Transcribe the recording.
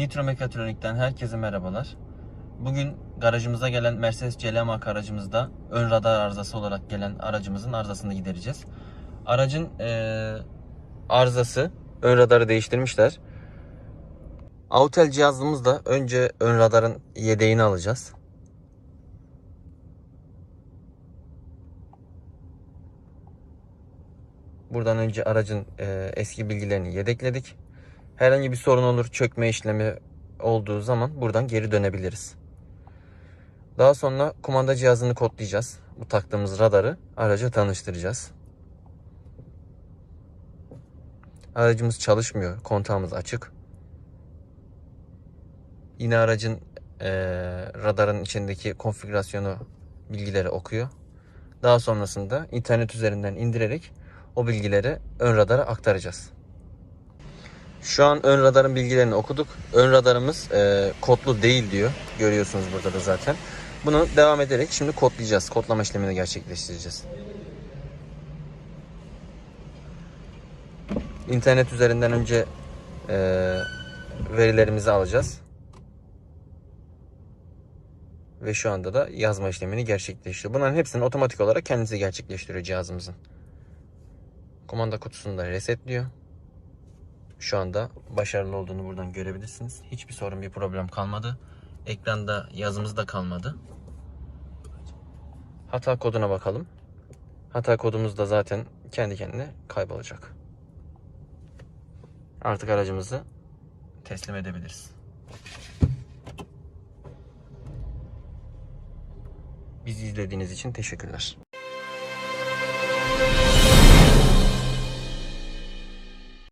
Nitro Mekatronik'ten herkese merhabalar. Bugün garajımıza gelen Mercedes CLA aracımızda ön radar arızası olarak gelen aracımızın arızasını gidereceğiz. Aracın eee, arızası ön radarı değiştirmişler. Autel cihazımızda önce ön radarın yedeğini alacağız. Buradan önce aracın eee, eski bilgilerini yedekledik. Herhangi bir sorun olur, çökme işlemi olduğu zaman buradan geri dönebiliriz. Daha sonra kumanda cihazını kodlayacağız. Bu taktığımız radarı araca tanıştıracağız. Aracımız çalışmıyor. Kontağımız açık. Yine aracın eee, radarın içindeki konfigürasyonu bilgileri okuyor. Daha sonrasında internet üzerinden indirerek o bilgileri ön radara aktaracağız. Şu an ön radarın bilgilerini okuduk. Ön radarımız e, kodlu değil diyor. Görüyorsunuz burada da zaten. Bunu devam ederek şimdi kodlayacağız. Kodlama işlemini gerçekleştireceğiz. İnternet üzerinden önce e, verilerimizi alacağız. Ve şu anda da yazma işlemini gerçekleştiriyor. Bunların hepsini otomatik olarak kendisi gerçekleştiriyor cihazımızın. Kumanda kutusunu da resetliyor. Şu anda başarılı olduğunu buradan görebilirsiniz. Hiçbir sorun bir problem kalmadı. Ekranda yazımız da kalmadı. Hata koduna bakalım. Hata kodumuz da zaten kendi kendine kaybolacak. Artık aracımızı teslim edebiliriz. Bizi izlediğiniz için teşekkürler.